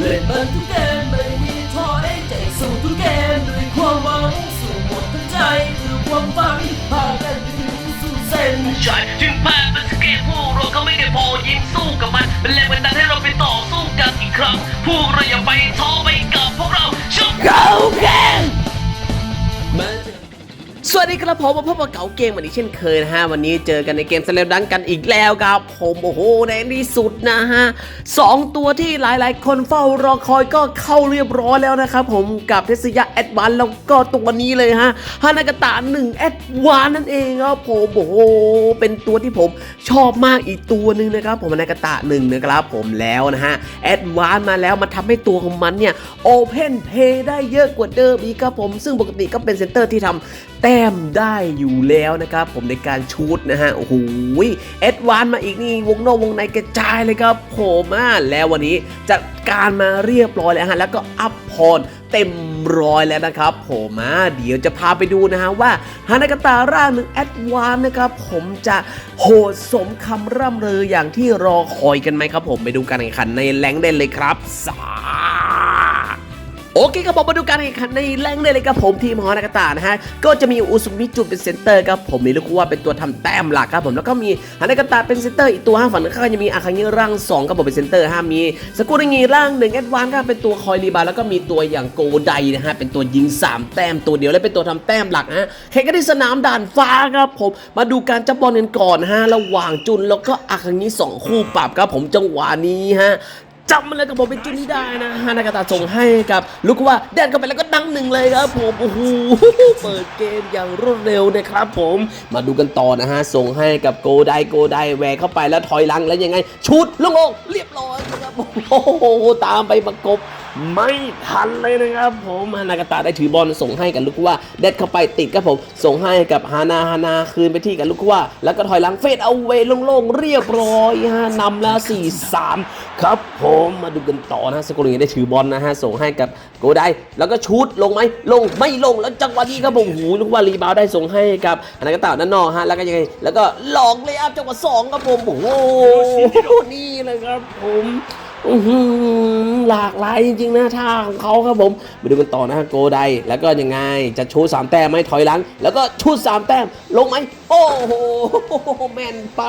เล่นมันทุกเกมไม่มีท้อได้ใจสู้ทุกเกมด้วยความหวังสู้หมดทั้งใจคือความฝันพากันไปถึงสู่เส้นชัยถึงแพ้เป็นสเกตพวกเราก็ไม่ได้พอยิ้มสู้กับมันเป็นแรงบันดาลให้เราไปต่อสู้กันอีกครั้งพวกเราอย่าไปท้อไปกับพวกเราชุบ Go Gang สวัสดีครับผมมาพบกับเก๋าเกมเหมือนที่เช่นเคยนะฮะ วันนี้เจอกันในเกมสเลลดังกันอีกแล้วครับผมโอ้โหในที่สุดนะฮะสองตัวที่หลายๆ คนเฝ้ารอคอยก็เข้าเรียบร้อยแล้วนะครับผมกับเทสยาแอดวานแล้วก็ตัวนี้เลยฮะฮานากตะ1แอดวานนั่นเองครับผมโอ้โหเป็นตัวที่ผมชอบมากอีกตัวหนึ่งนะครับผมฮานากตะ1นะครับผมแล้วนะฮะแอดวานมาแล้วมันทำให้ตัวของมันเนี่ยโอเพนเพย์ได้เยอะกว่าเดิมอีกครับผมซึ่งปกติก็เป็นเซนเตอร์ที่ทำแต้มได้อยู่แล้วนะครับ ผมในการชูดนะฮะโอ้โหเอ็ดวานมาอีกนี่วงนอกวงในกระจายเลยครับผมอะแล้ววันนี้จัดการมาเรียบร้อยแล้วฮะแล้วก็อัพพรเต็มร้อยแล้วนะครับ ผมอะเดี๋ยวจะพาไปดูนะฮะว่าฮานากาตาร่างหนึ่งแอดวานนะครับ ผมจะโหดสมคำร่ำลืออย่างที่รอคอยกันไหมครับ ผมไปดูการแข่งขันในแรงค์ได้เลยครับสา โอเคครับผมมาดูการแข่งขันในแรงได้เลยครับผมทีมฮอนากาตานะฮะก็จะมีอุซุมิจุเป็นเซนเตอร์ครับผมมีลูกว่าเป็นตัวทำแต้มหลักครับผมแล้วก็มีฮานากาตาเป็นเซนเตอร์อีกตัวห้าฝั่งข้างจะมีอาคังิร่าง2ครับผมเป็นเซนเตอร์ห้ามีสกุลงีร่างหนึ่งแอดวานก็เป็นตัวคอยรีบาแล้วก็มีตัวอย่างโกไดนะฮะเป็นตัวยิง 3 แต้มตัวเดียวและเป็นตัวทำแต้มหลักฮะแข่งกันที่สนามด่านฟ้าครับผมมาดูการจับบอลกันก่อนฮะระหว่างจุนแล้วก็อาคังิสองคู่ปรับครับผมจังหวะนี้ฮะ จำมันเลยกับผมเป็นจุดนี้ได้นะฮานากาตะส่งให้กับลูกว่าแดนเข้าไปแล้วก็ดังหนึ่งเลยครับผมโอ้โหเปิดเกมอย่างรวดเร็วนะครับผมมาดูกันต่อนะฮะส่งให้กับโกไดโกไดแหวกเข้าไปแล้วถอยหลังแล้วยังไงชุดลงลงเรียบร้อยครับโอ้โหตามไปประกบ ไม่ทันเลยนะครับผมฮานากาตาได้ถือบอลส่งให้กับลูกว่าแดดเข้าไปติดครับผม ส่งให้กับฮานาฮานาคืนไปที่กับลูกว่า แล้วก็ถอยหลังเฟดเอาเวโล่งๆเรียบร้อยฮะนำแล้ว 4-3 ครับผมมาดูกันต่อนะสกุลนี้ได้ถือบอลนะฮะส่งให้กับโกไดแล้วก็ชูดลงไหมลงไม่ลงแล้วจังหวะนี้ครับผมหูลูกว่ารีบาวด์ได้ส่งให้กับฮานากาตาด้านนอกฮะแล้วก็ยังไงแล้วก็หลอกเลยอัพจังหวะสองครับผมโอ้โหนี่เลยครับผมอื้อ หลากหลายจริงๆนะท่าของเขาครับผมมาดูกันต่อนะโกไดแล้วก็ยังไงจะชูสามแต้มไหมถอยหลัง แล้วก็ชูสามแต้มลงไหมโอ้โหแม่นไป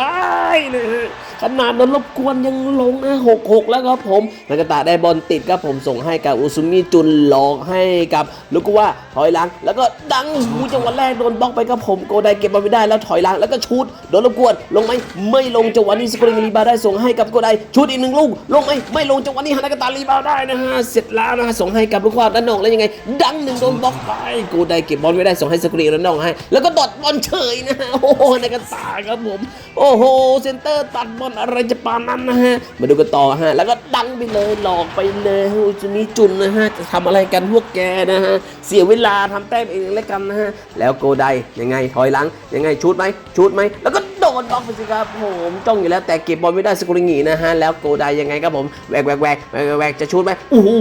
นะฮะขนาดโดนรบกวนยังลงนะหกหกแล้วครับผมนากาตะได้บอลติดครับผมส่งให้กับอุซุมิจุนหลอกให้กับลูกว่าถอยหลัง แล้วก็ดังหูจังหวะแรกโดนบล็อกไปครับผมโกไดเก็บบอลไม่ได้แล้วถอยหลังแล้วก็ชูดโดนรบกวนลงไหมไม่ลงจังหวะนี้สกุลิงรีบาได้ส่งให้กับโกไดชูดอีกหนึ่งลูกลงไหมไม่ลงจังหวะนี้ฮานากาตารีบาวได้นะฮะเสร็จแล้วนะฮะส่งให้กับลูกว่าด้านนอกแล้วยังไง ดังหนึ่งโดนบล็อกไปโกไดเก็บบอลไม่ได้ส่งให้สกุลิงด้านนอกให้ แล้วก็ดอดบอลเฉยนะฮะโอ้โหฮานากาตาครับผม โอ้โหเซนเตอร์ตัดบอลอะไรจะปานนั้นนะฮะมาดูกันต่อฮะแล้วก็ดังไปเลยหลอกไปเลยอุจุนี้จุนนะฮะจะทำอะไรกันพวกแกนะฮะเสียเวลาทำแต้มเองแล้วกันนะฮะแล้วโกไดยังไงถอยหลังยังไงชูดไหมชูดไหมแล้วก็ โดนบล็อกไปสิครับผมจ้องอยู่แล้วแต่เก็บบอลไม่ได้สกุลิงีนะฮะแล้วโกไดยังไงครับผมแหวกแหวกแหวกแหวกแหวกแวกจะชูดไหมโอ้โห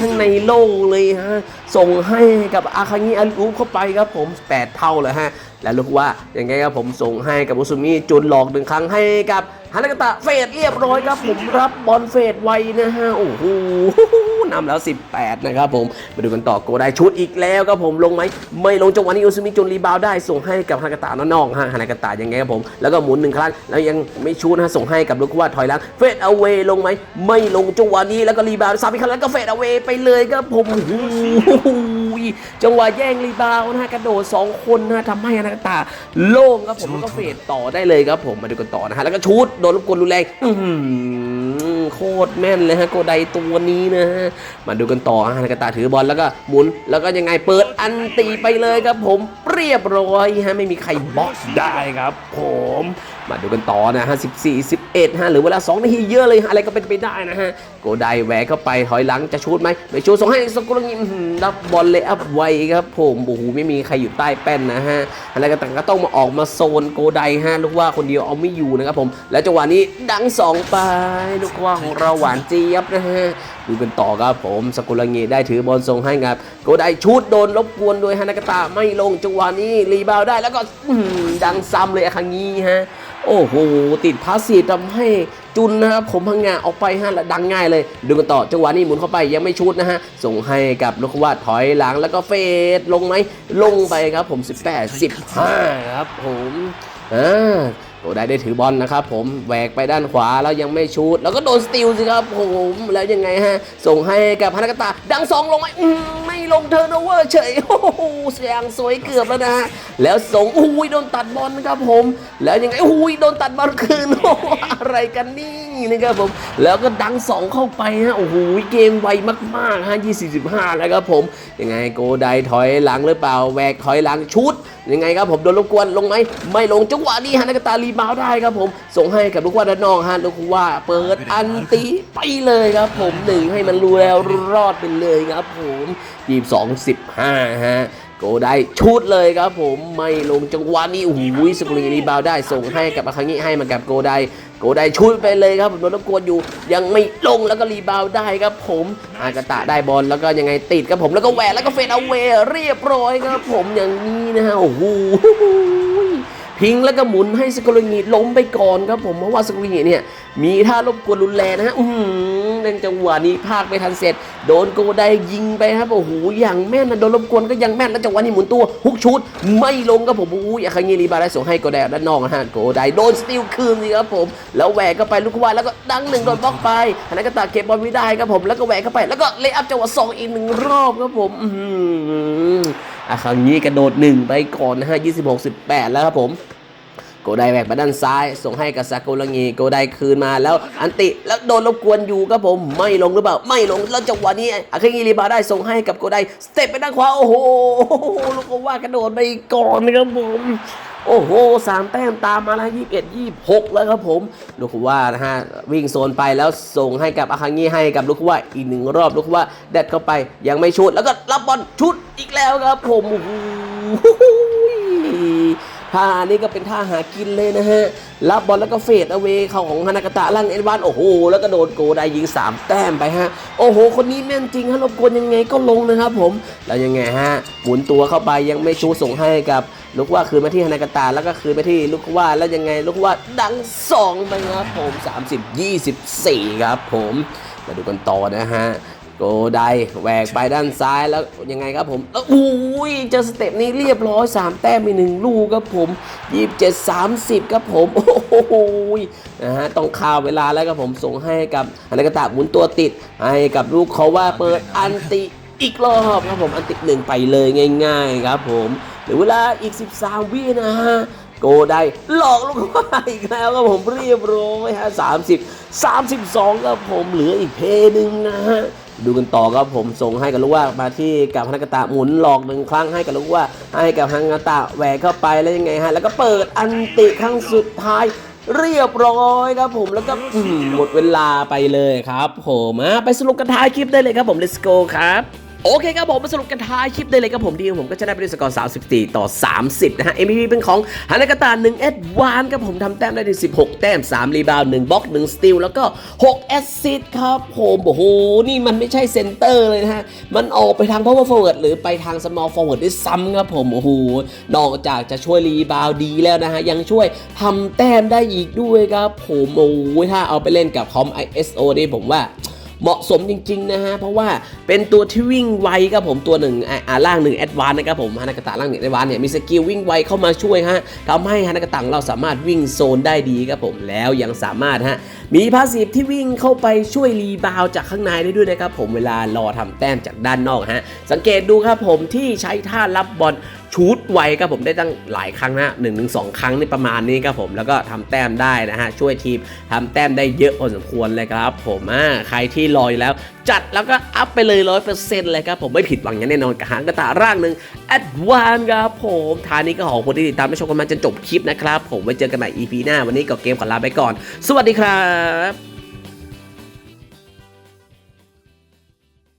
ข้างในโล่งเลยฮะส่งให้กับอาคางิอันอูเข้าไปครับผมแปดเท่าเลยฮะ แล้วลูกว่าอยังไงครับผมส่งให้กับอุซุมิจุนหลอกหนึ่งครั้งให้กับฮานากาตะเฟดเรียบร้อยครับผมรับบอลเฟดไวนะฮะโอ้โหนำแล้ว 18 นะครับผมมาดูกันต่อโกได้ชุดอีกแล้วครับผมลงไหมไม่ลงจังหวะนี้อุซุมิจุนรีบาวได้ส่งให้กับฮานากาตะนอกฮะฮานากาตะยังไงครับผมแล้วก็หมุนหนึ่งครั้งแล้วยังไม่ชูนะฮะส่งให้กับลูกว่าถอยหลังเฟดเอาเวลงไหมไม่ลงจังหวะนี้แล้วก็รีบาวซ้ำอีกครั้งแล้วก็เฟดเอาเวไปเลยครับผมโอ้โหจังหวะแย่งรีบาวนะฮะกระโดดสองคนนะทำให้ฮานากาตะโล่งครับผมแล้วก็เฟดต่อได้เลยครับผมมาดูกันต่อนะฮะแล้วก็ชูดโดนรบกวนรุนแรงอื้อหือโคตรแม่นเลยฮะโกไดตัวนี้นะฮะมาดูกันต่อฮะฮานากาตะถือบอลแล้วก็หมุนแล้วก็ยังไงเปิดอันตีไปเลยครับผมเรียบร้อยฮะไม่มีใครบล็อกได้ครับผมมาดูกันต่อนะฮะ14 11ฮะหรือเวลา2นาทีเยอะเลยฮะอะไรก็เป็นไปได้นะฮะโกไดแหวกเข้าไปถอยหลังจะชูดไหมไม่ชูดส่งให้สกุลงิอื้อหือรับบอลเลยอัพไวครับผมโอ้โหไม่มีใครอยู่ใต้แป้นนะฮะอะไรก็ต่างก็ต้องมาออกมาโซนโกไดฮะลูกว่าคนเดียวเอาไม่อยู่นะครับผม แล้วจังหวะนี้ดังสองไปลูกว่าของเราหวานเจี๊ยบนะฮะดูกันต่อครับผมสกุลเงิได้ถือบอลส่งให้ครับโกไดชูดโดนรบกวนโดยฮานากาตะไม่ลงจังหวะนี้รีบาวได้แล้วก็ดังซ้ำเลยอะครั้งนี้ฮะโอ้โหติดพาสซีทำให้ จุนนะครับผมพังงาออกไปฮะและดังง่ายเลย ดูกันต่อจังหวะนี้หมุนเข้าไปยังไม่ชุดนะฮะส่งให้กับลูกวาดถอยหลังแล้วก็เฟดลงไหมลงไปครับผม 18 15 ครับผมอ่า โอ้ได้ได้ถือบอลนะครับผมแหวกไปด้านขวาแล้วยังไม่ชูดแล้วก็โดนสติลสิครับผมแล้วยังไงฮะ ส่งให้กับพนักตาดังสองลงไหมไม่ลงเทอร์โนเวอร์เฉยโอ้โหเสียงสวยเกือบแล้วนะฮะแล้วส่งอุ้ยโดนตัดบอลนะครับผม แล้วยังไงอุ้ยโดนตัดบอลคืนอะไรกันนี่ นะครับผม แล้วก็ดังสองเข้าไปฮะ โอ้โห เกมไวมากๆฮะ25แล้วครับผม ยังไงโกไดถอยหลังหรือเปล่า แวกถอยหลังชุด ยังไงครับผมโดนรบกวนลงไหม ไม่ลงจังหวะนี้ฮะนักตารีบาวได้ครับผม ส่งให้กับลูกว่าด้านนอกฮะลูกว่าเปิดอันตีไปเลยครับผมหนึ่งให้มันรู้แล้วรอดไปเลยครับผมยีบสองสิบห้าฮะ โกได้ชุดเลยครับผมไม่ลงจังหวะนี้โอ้โหสกุลีรีบาวด์ได้ส่งให้กับอาคังิให้มากับโกไดโกไดชุดไปเลยครับผมโดนรบกวนอยู่ยังไม่ลงแล้วก็รีบาวด์ได้ครับผมอากาตะได้บอลแล้วก็ยังไงติดครับผมแล้วก็แหวกแล้วก็เฟดเอาเวเรียบร้อยครับผมอย่างนี้นะฮะโอ้โหพิงแล้วก็หมุนให้สกุลงีล้มไปก่อนครับผมเพราะว่าสกุลงีเนี่ยมีท่ารบกวนรุนแรงนะฮะอือ หือในจังหวะนี้พากไม่ทันเสร็จ โดนโกได้ยิงไปครับโอ้โหอย่างแม่นนะโดนรบกวนก็ยังแม่นแล้วจังหวะนี้หมุนตัวฮุกชุดไม่ลงครับผมอุ้ยอาคังงีรีบาได้ส่งให้โกได้ด้านนอกนะฮะโกไดโดนสติลคืนสิครับผม แล้วแหวกเข้าไปลูกวายแล้วก็ดังหนึ่งโดนบล็อกไปอันนั้นก็ตัดเก็บบอลไม่ได้ครับผมแล้วก็แหวกเข้าไปแล้วก็เลย์อัพจังหวะสองอีกหนึ่งรอบครับผมอือออาคังงีกระโดดหนึ่งไปก่อนนะฮะ26-18 แล้วครับผม โกไดแบกมาด้านซ้าย ส่งให้กับซากุระงีโกไดคืนมาแล้วอันติแล้วโดนรบกวนอยู่ครับผมไม่ลงหรือเปล่า ไม่ลงแล้วจังหวะนี้อาเคงิริบาได้ส่งให้กับโกไดสเต็ปไปด้านขวาโอ้โหลูกก็ว่ากระโดดไปก่อนครับผมโอ้โหสามแต้มตามมาแล้วยี่สิบเอ็ดยี่สิบหกแล้วครับผมลูกว่านะฮะวิ่งโซนไปแล้วส่งให้กับอาคังงีให้กับลูกว่าอีกหนึ่งรอบลูกว่าแดดเข้าไปยังไม่ชุดแล้วก็รับบอลชุดอีกแล้วครับผมโอ้โห ท่านี้ก็เป็นท่าหากินเลยนะฮะ รับบอลแล้วก็เฟดเอาเวเข้าของฮานากาตะล่างเอ็นวานโอ้โห แล้วก็โดนโกได้ยิง 3 แต้มไปฮะ โอ้โห คนนี้แม่นจริงฮะรบกวนยังไงก็ลงนะครับผม แล้วยังไงฮะ หมุนตัวเข้าไปยังไม่ชูส่งให้กับลูกว่าคืนมาที่ฮานากาตะแล้วก็คืนไปที่ลูกว่าแล้วยังไงลูกว่าดัง2ไปครับผม 30 24 ครับผม มาดูกันต่อนะฮะ กไดแหวกไปด้านซ้ายแล้วยังไงครับผมแล้วอุ้ยเจอสเต็ปนี้เรียบร้อย 3 แต้มมีหนึ่งลูกครับผม27 30ครับผมโอ้โหนะฮะต้องข่าวเวลาแล้วครับผมส่งให้กับอนักตะหมุนตัวติด ให้กับลูกเขาว่าเปิดอันติอีกรอบครับผมอันติหนึ่งไปเลยง่าย ๆ ครับผมเหรือเวลาอีก 13 วินะฮะโกได้หลอกลูกว่าอีกแล้วครับผมเรียบร้อยฮะ30 32ครับผมเหลืออีกเพย์หนึ่งนะฮะ ดูกันต่อครับผมส่งให้กับลูกว่ามาที่กับพนักตะหมุนหลอกหนึ่งครั้งให้กับลูกว่า ให้กับพนักตะแหวกเข้าไปแล้วยังไงฮะแล้วก็เปิดอันติครั้งสุดท้ายเรียบร้อยครับผมแล้วก็หมดเวลาไปเลยครับผมไปสรุปกันท้ายคลิปได้เลยครับผม let's go ครับ โอเคครับผมมาสรุปกันท้ายคลิปได้เลยครับผมดีผมก็จะไปด้วยสกอร์34 ต่อ 30 นะฮะ MVP เป็นของฮานากาตา1เอ็ดวานครับผมทำแต้มได้ถึง16 แต้ม 3 รีบาวด์1บล็อก1สตีลแล้วก็6แอสซิสต์ครับผมโอ้โห นี่มันไม่ใช่เซนเตอร์เลยนะฮะ มันออกไปทาง power forward หรือไปทาง small forward ด้วยซ้ำครับผมโอ้โหนอกจากจะช่วยรีบาวด์ดีแล้วนะฮะ ยังช่วยทำแต้มได้อีกด้วยครับผมโอ้โหถ้าเอาไปเล่นกับคอม ISO นี่ผมว่า เหมาะสมจริง ๆ นะฮะ เพราะว่าเป็นตัวที่วิ่งไวครับผมตัวหนึ่งอ่าอ่าล่างหนึ่งแอดวานนะครับผมฮานากาตะล่างหนึ่งแอดวานเนี่ยมีสกิลวิ่งไวเข้ามาช่วยฮะทำให้ฮานากาตะของเราสามารถวิ่งโซนได้ดีครับผมแล้วยังสามารถฮะมีพาสซีฟที่วิ่งเข้าไปช่วยรีบาวจากข้างในได้ด้วยนะครับผมเวลารอทำแต้มจากด้านนอกฮะสังเกตดูครับผมที่ใช้ท่ารับบอล ชูดไวครับผมได้ตั้งหลายครั้งนะหนึ่งถึงสองครั้งในประมาณนี้ครับผมแล้วก็ทำแต้มได้นะฮะช่วยทีมทำแต้มได้เยอะพอสมควรเลยครับผมอ่าใครที่รอยแล้วจัดแล้วก็อัพไปเลยร้อยเปอร์เซ็นต์เลยครับผมไม่ผิดหวังอย่างแน่นอนกับหางกระตาร่างหนึ่งแอดวานครับผมทานนี้ก็ขอบคุณที่ติดตามและชมกันมาจนจบคลิปนะครับผมไว้เจอกันใหม่ EP หน้าวันนี้ก็เกมขอลาไปก่อน สวัสดีครับ